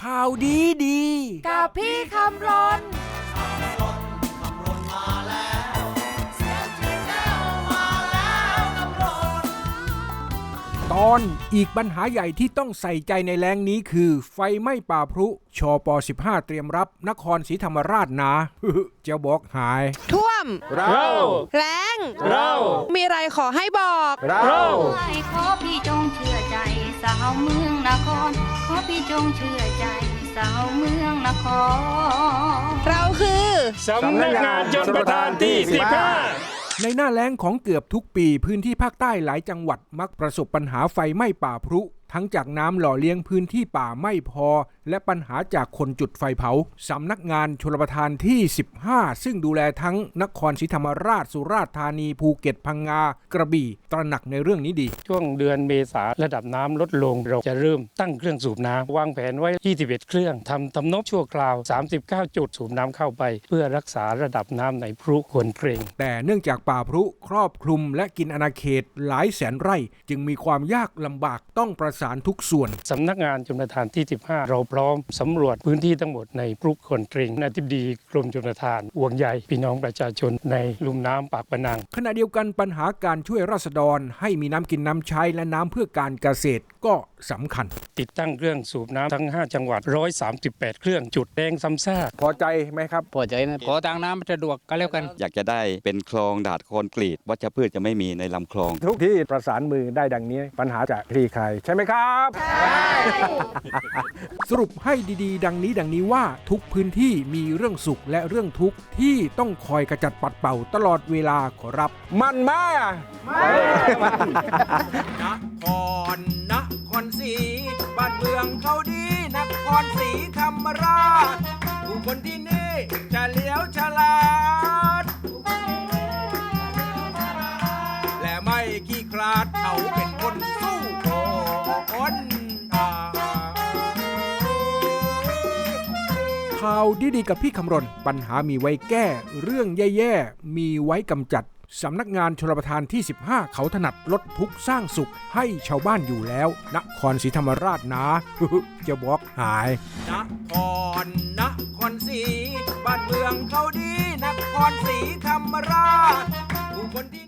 ข่าวดีดี กับพี่คำรนตอนอีกปัญหาใหญ่ที่ต้องใส่ใจในแรงนี้คือ ไฟไหม้ป่าพรุชอป15 เตรียมรับนครศรีธรรมราชนะ จะบอกหาย ท่วม เรา แรงเรา มีอะไรขอให้บอก เราให้ขอพี่จงเชื่อใจ สาวเมืองนครขอ พี่จงเชื่อใจสาวเมืองนคร เราคือ สำนักงานชนประธานที่ในหน้าแล้งของเกือบทุกปี พื้นที่ภาคใต้หลายจังหวัดมักประสบปัญหาไฟไหม้ป่าพรุ ทั้งจากน้ำหล่อเลี้ยงพื้นที่ป่าไม่พอ และปัญหาจากคนจุดไฟเผาสำนักงานชลประทานที่ 15 ซึ่งดูแลทั้งนครศรีธรรมราชสุราษฎร์ธานีภูเก็ตพังงากระบี่ตระหนักในเรื่องนี้ดี ช่วงเดือนเมษาระดับน้ำลดลงเราจะเริ่มตั้งเครื่องสูบน้ำวางแผนไว้ 21 เครื่องทำทำนบชั่วคราว 39 จุดสูบน้ำเข้าไป เพื่อรักษาระดับน้ำในพรุควรเกรง แต่เนื่องจากป่าพรุครอบคลุมและกินอาณาเขตหลายแสนไร่ จึงมีความยากลำบากต้องประสานทุกส่วน สำนักงานชมประทานที่ 15 เราพร้อมสำรวจพื้นที่ทั้งหมดในพรุควรเกรงอธิบดีกรมชมประทานห่วงใยพี่น้องประชาชนในลุ่มน้ำปากปะนัง ขณะเดียวกันปัญหาการช่วยราษฎรให้มีน้ำกินน้ำใช้และน้ำเพื่อการเกษตรก็ สำคัญ ติดตั้งเครื่องสูบน้ำทั้ง 5 จังหวัด 138 เครื่องจุดแดงซ้ำซากพอใจไหมครับพอใจนะขอทางน้ำมันสะดวกก็แล้วกัน อยากจะได้เป็นคลองดาดคอนกรีตวัชพืชจะไม่มีในลำคลอง ทุกที่ประสานมือได้ดังนี้ ปัญหาจะคลี่คลายใช่ไหมครับสรุปให้ดีๆ ดังนี้ดังนี้ว่าทุกพื้นที่มีเรื่องสุขและเรื่องทุกข์ที่ต้องคอยกระจัดปัดเป่าตลอดเวลาขอรับ มันมากนครนครศรีบ้านเมืองเขาดีนครศรีธรรมราชผู้คนที่นี่จะเลี้ยวฉลาด และไม่ขี้คลาดเขาเป็นคนสู้คนข่าวดีๆกับพี่คำรณ ปัญหามีไว้แก้ เรื่องแย่ๆ มีไว้กำจัด สำนักงานชลประทานที่ 15 เขาถนัดลดทุกสร้างสุขให้ชาวบ้านอยู่แล้วนครศรีธรรมราชนะจะบอกหายนครนครศรีบ้านเมืองเขาดีนครศรีธรรมราชผู้คนที่